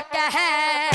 तक है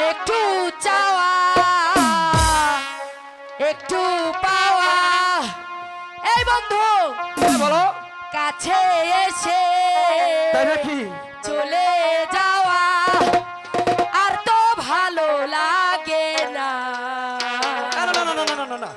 একটু চাওয়া একটু পাওয়া। এই বন্ধু হ্যাঁ, বলো। কাছে এসে চলে যাওয়া আর তো ভালো লাগে না না না না না না না।